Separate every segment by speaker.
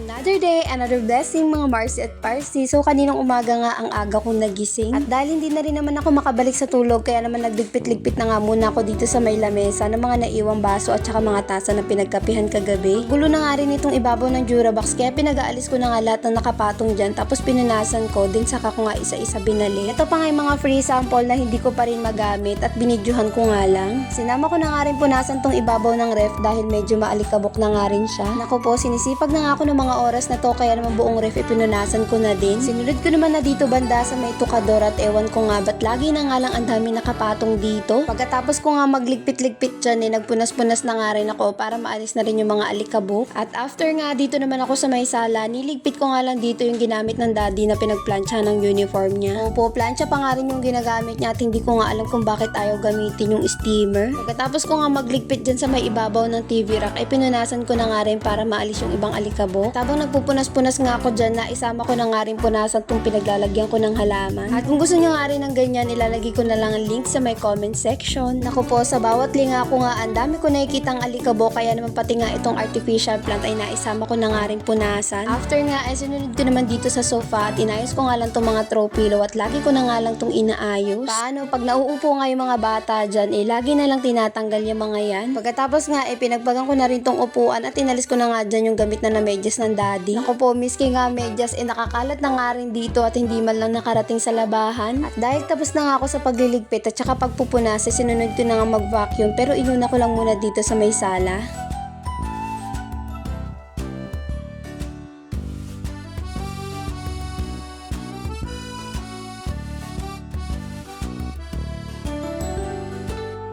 Speaker 1: Another day, another blessing mga Marcy at Parsi. So kaninang umaga nga ang aga kong nagising. At dahil hindi na rin naman ako makabalik sa tulog, kaya naman nagligpit-ligpit na nga muna ako dito sa may lamesa ng mga naiwang baso at saka mga tasa na pinagkapihan kagabi. Gulo na nga rin itong ibabaw ng Durabox, kaya pinag-aalis ko na nga lahat ng nakapatong dyan. Tapos pinunasan ko, din saka ko nga isa-isa binali. Ito pa nga yung mga free sample na hindi ko pa rin magamit at binidyohan ko nga lang. Sinama ko na nga rin punasan tong ibabaw ng ref dahil medyo maalikabok na nga rin siya. Naku po, sinisipag na nga ako ng mga oras na to kaya naman buong ref ipinunasan ko na din. Sinunod ko naman na dito banda sa may tukador at ewan ko nga ba't lagi na nga lang ang dami nakapatong dito. Pagkatapos ko nga magligpit-ligpit dyan eh, nagpunas-punas na nga rin ako para maalis na rin yung mga alikabok. At after nga dito naman ako sa may sala, niligpit ko nga lang dito yung ginamit ng daddy na pinagplansya ng uniform niya. Opo, plansya pa nga rin yung ginagamit niya at hindi ko nga alam kung bakit ayaw gamitin yung steamer. Pagkatapos ko nga magligpit dyan sa may ibabaw ng TV rack, ay pinunasan ko na nga rin para maalis yung ibang alikabok. Tabang nagpupunas-punas nga ako dyan na isama ko na nga rin punasan tong pinaglalagyan ko ng halaman. At kung gusto nyo nga rin ng ganyan, ilalagay ko na lang ang link sa may comment section. Naku po, sa bawat link ako nga, ang dami ko nakikitang alikabok, kaya naman pati nga itong artificial plant ay naisama ko na nga rin punasan. After nga, ay sinunod ko naman dito sa sofa at inayos ko nga lang tong mga throw pillow at lagi ko na nga lang tong inaayos. Paano, pag nauupo nga yung mga bata dyan, eh lagi na lang tinatanggal yung mga yan. Pagkatapos nga, eh pinagbagan ko na rin tong upuan at inalis ko na nga dyan yung gamit na na medyas ng daddy. Ako po, miski nga medyas, eh nakakalat na nga rin dito at hindi man lang nakarating sa labahan. At dahil tapos na nga ako sa pagliligpit at saka pagpupunas, eh sinunod ko na nga mag-vacuum pero inuna ko lang muna dito sa may sala.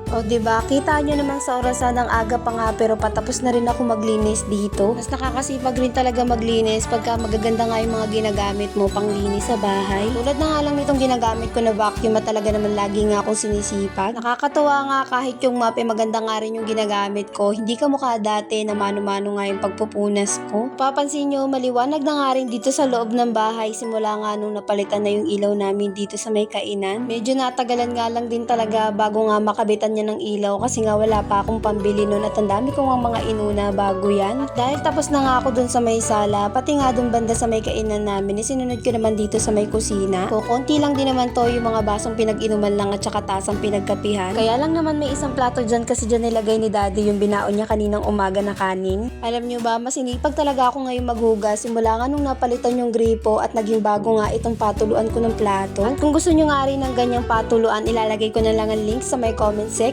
Speaker 1: O, di ba? Kita nyo naman sa orasan ng aga pa nga pero patapos na rin ako maglinis dito. Mas nakakasipag rin talaga maglinis pagka magaganda nga yung mga ginagamit mo pang linis sa bahay. Tulad na nga lang nitong ginagamit ko na vacuum at talaga naman lagi nga akong sinisipag. Nakakatuwa nga kahit yung map eh maganda nga rin yung ginagamit ko. Hindi ka mukha dati na mano-mano nga yung pagpupunas ko. Papansin nyo, maliwanag na nga rin dito sa loob ng bahay simula nga nung napalitan na yung ilaw namin dito sa may kainan. Medyo natagalan nga lang din talaga bago nga makabitan niya ng ilaw kasi nga wala pa akong pambili nun at ang dami ko nga mga inuna bago yan. Dahil tapos na nga ako dun sa may sala, pati nga dun banda sa may kainan namin, isinunod ko naman dito sa may kusina. So, konti lang din naman to yung mga basong pinag-inuman lang at saka tasang pinagkapihan. Kaya lang naman may isang plato dyan kasi dyan nilagay ni daddy yung binaon niya kaninang umaga na kanin. Alam nyo ba, masinipag talaga ako ngayon maghugas simula nga nung napalitan yung gripo at naging bago nga itong patuluan ko ng plato. At kung gusto nyo nga rin ng ganyang patuluan, ilalagay ko na lang ang link sa may comment section.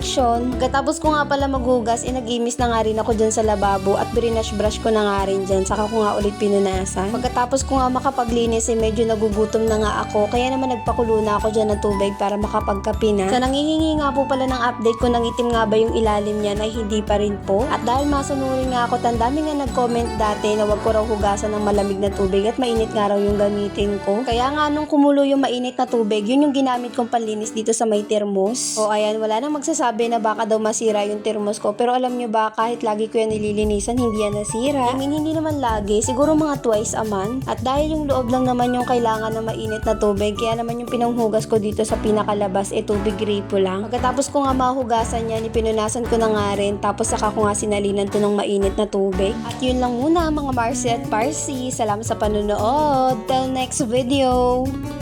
Speaker 1: Pagkatapos ko nga pala maghugas, eh nag-imis na nga rin ako dyan sa lababo at brinash brush ko na nga rin dyan. Saka ko nga ulit pinunasan. Pagkatapos ko nga makapaglinis, eh medyo nagugutom na nga ako. Kaya naman nagpakulo na ako dyan ng tubig para makapagkape na. Sa nangihingi nga po pala ng update kung nangitim nga ba yung ilalim niya ay hindi pa rin po. At dahil masunurin nga ako, tandami nga nag-comment dati na wag ko raw hugasan ng malamig na tubig at mainit nga raw yung gamitin ko. Kaya nga nung kumulo yung mainit na tubig, yun yung ginamit kong panlinis dito sa may termos. O ayan, wala nang magsasabi na baka daw masira yung termos ko. Pero alam nyo ba, kahit lagi ko yan nililinisan, hindi yan nasira. I mean, hindi naman lagi. Siguro mga twice a month. At dahil yung loob lang naman yung kailangan na mainit na tubig, kaya naman yung pinanghugas ko dito sa pinakalabas, eh tubig gripo lang. Pagkatapos ko nga mahugasan yan, ipinunasan ko na nga rin. Tapos saka ko nga sinalinan to ng mainit na tubig. At yun lang muna mga Marcy at Parsi. Salamat sa panonood. Till next video!